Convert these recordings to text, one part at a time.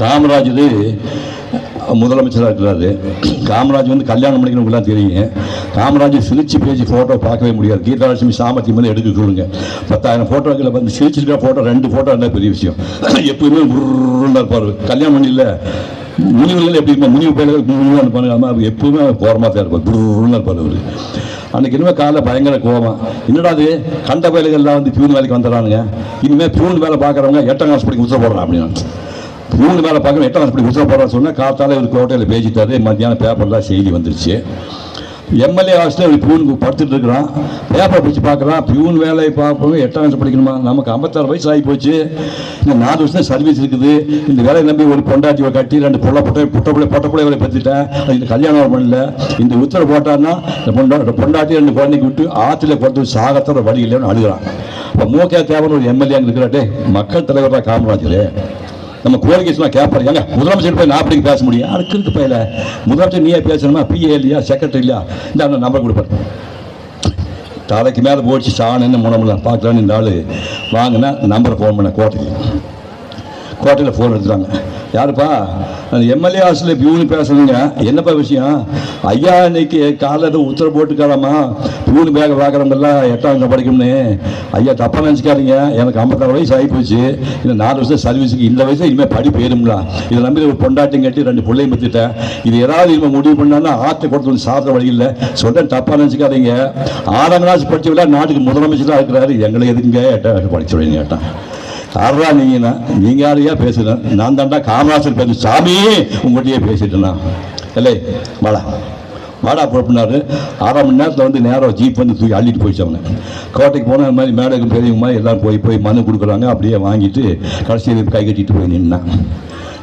காமராஜர் முதலமைச்சராக இருக்கிறாரு. காமராஜ் வந்து கல்யாணம் பண்ணிக்கணும் தெரியும் காமராஜர் சிரிச்சு பேசி ஃபோட்டோ பார்க்கவே முடியாது. கீதாலட்சுமி சாமர்த்தியம் வந்து எடுக்க சொல்லுங்க. பத்தாயிரம் ஃபோட்டோக்களை வந்து சிரிச்சிருக்கிற ஃபோட்டோ ரெண்டு ஃபோட்டோ இருந்தால் பெரிய விஷயம். எப்பவுமே உருண்டா இருப்பார். கல்யாணம் பண்ணல முனிவர்கள் எப்படி இருப்பா முனிவு பயிர்கள் முனிவாக இருப்பாங்க அது எப்பவுமே கோரமாக தான் இருப்பார். குருன்னு இருப்பார் அவர். அன்றைக்கி இனிமேல் காலைல பயங்கர கோவம். என்னடா அது கண்ட பயல்கள்லாம் வந்து பியூன் வேலைக்கு வந்துடுறானுங்க. இனிமேல் பியூன் வேலை பார்க்குறவங்க எட்டாம் கிளாஸ் படிக்க உத்தர போடுறான் அப்படின்னு. மூணு மேலே பார்க்கணும். எட்டாம் கிளாஸ் படி உத்தர சொன்னால் காத்தால் இவர் கோட்டையில் பேசிட்டாரு. மத்தியானம் பேப்பர்லாம் செய்தி வந்துருச்சு. எம்எல்ஏ ஹாஸ்டல் இவர் பியூனுக்கு படுத்துட்டு இருக்கிறான். பேப்பர் பிடிச்சி பார்க்குறான். பியூன் வேலையை பார்ப்போம் எட்டாம் வயசு படிக்கணுமா? நமக்கு ஐம்பத்தாறு வயசு ஆகி போச்சு இந்த நாலு வருஷம் சர்வீஸ் இருக்குது. இந்த வேலையை நம்பி ஒரு பொண்டாட்டியை கட்டி ரெண்டு புள்ள புட்டை புட்ட பிள்ளை பொட்ட பிள்ளைகளை பற்றிட்டேன் இந்த கல்யாணம் பண்ணல இந்த உத்தரவு போட்டான்னா இந்த பொண்டா பொண்டாட்டி ரெண்டு குழந்தைக்கு விட்டு ஆற்றுல கொடுத்து சாகத்தோட வழி இல்லைன்னு அழுகிறான். இப்போ மூக்கே தேவன் ஒரு எம்எல்ஏ இருக்கிறாட்டே மக்கள் தலைவர் தான் காமராஜர் நம்ம கோரிக்கை சொன்னால் கேட்பாரு ஏங்க முதலமைச்சர் போய் நான் அப்படி பேச முடியும்? யாருக்கு இருக்கு பையில? முதலமைச்சர் நீயே பேசணுமா? பிஏ இல்லையா? செக்ரட்டரி இல்லையா? இந்த அந்த நம்பர் கொடுப்பாரு. தலைக்கு மேலே போச்சு சாணுன்னு முனமுல பார்க்கலான்னு இந்த ஆள். வாங்கினா நம்பரை ஃபோன் பண்ண கோட்டைக்கு. கோட்டையில் ஃபோன் எடுத்துட்டாங்க. யாருப்பா? அந்த எம்எல்ஏ ஹாஸ்டலில் பியூனு பேசுறதுங்க என்னப்பா விஷயம்? ஐயா இன்னைக்கு காலையில் உத்தரவு போட்டுக்காராமா பியூனு பேக பார்க்குறவங்கெல்லாம் எட்டாம் கிளாஸ் படிக்கணும்னு. ஐயா தப்பாக நினச்சிக்காதீங்க. எனக்கு ஐம்பத்தாறு வயசு ஆகி போச்சு இன்னும் நாலு வருஷம் சர்வீஸுக்கு இந்த வயசு இனிமேல் படி போயிருங்களா இதை நம்பி ஒரு பொண்டாட்டியும் கட்டி ரெண்டு பிள்ளையும் பற்றிட்டேன். இது ஏதாவது இனிமேல் முடிவு பண்ணான்னா ஆற்றை கொடுத்து வந்து சாப்பிட்ற வழி இல்லை. சொல்கிறேன் தப்பாக நினச்சிக்காதீங்க. ஆறாம் கிளாஸ் படிச்சவங்கள நாட்டுக்கு முதலமைச்சராக இருக்கிறாரு. எங்களை எதுங்க எட்டாம் படிச்சு விடுங்க கேட்டான். யாரா நீங்கண்ணா நீங்கள் யாரையா பேசுகிறேன் நான் தாண்டா காமராசர் பேச சாமி உங்கள்கிட்டயே பேசிட்டேண்ணா இல்லை வாடா. வாடா புறப்படினாரு அரை மணி நேரத்தில் வந்து நேரம் ஜீப் வந்து தூக்கி அள்ளிட்டு போயிடுச்சு அவங்க கோட்டைக்கு போனால் இந்த மாதிரி மேடைக்கு பெரியவங்க மாதிரி எல்லாம் போய் போய் மனு கொடுக்குறாங்க. அப்படியே வாங்கிட்டு கடைசியில் கை கட்டிட்டு போய் நின்னான்.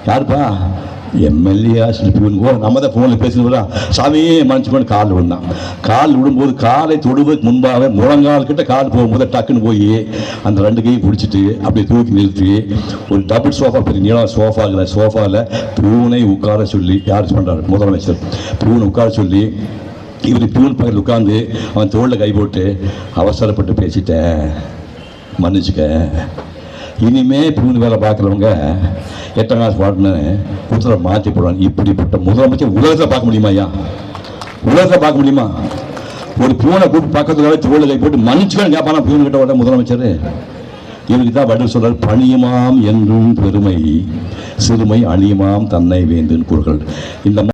யாருப்பா? எம்எல்ஏ பியூன் ஓ நம்ம தான் ஃபோனில் பேசுகிறா சாமியே மன்னிச்சு கால் விழுந்தான் கால் விடும்போது காலை தொடுவதற்கு முன்பாக முழங்கால் கிட்ட கால் போகும்போது டக்குன்னு போய் அந்த ரெண்டு கையும் பிடிச்சிட்டு அப்படியே தூக்கி நிறுத்தி ஒரு டபுள் சோஃபா பெரிய நீளம் சோஃபா சோஃபாவில் பியூனை உட்கார சொல்லி யார் பண்ணுறாரு முதலமைச்சர். பியூனை உட்கார சொல்லி இவர் பியூன் பக்கத்தில் உட்காந்து அவன் தோளில் கை போட்டு அவசரப்பட்டு பேசிட்டேன். மன்னிச்சுக்க. இனிமே பியூன் வேலை பார்க்குறவங்க எட்டாம் கிளாஸ் பாட்டுன்னு உத்தரவை மாற்றி போடுவாங்க? இப்படிப்பட்ட முதலமைச்சர் உலகத்தில் பார்க்க முடியுமா ஐயா? உலகத்தில் பார்க்க முடியுமா? ஒரு பியூனை கூப்பிட்டு பக்கத்துல தோளில் கை போட்டு மன்னிச்சுக்கணும் கேட்பானா பியூன் கிட்ட உடனே முதலமைச்சர்? இவருக்கு தான் பதில் சொல்றார் பணியுமாம் என்றும் பெருமை சிறுமை அழியுமாம் தன்னை வேந்துன்னு கூறுகள் இந்த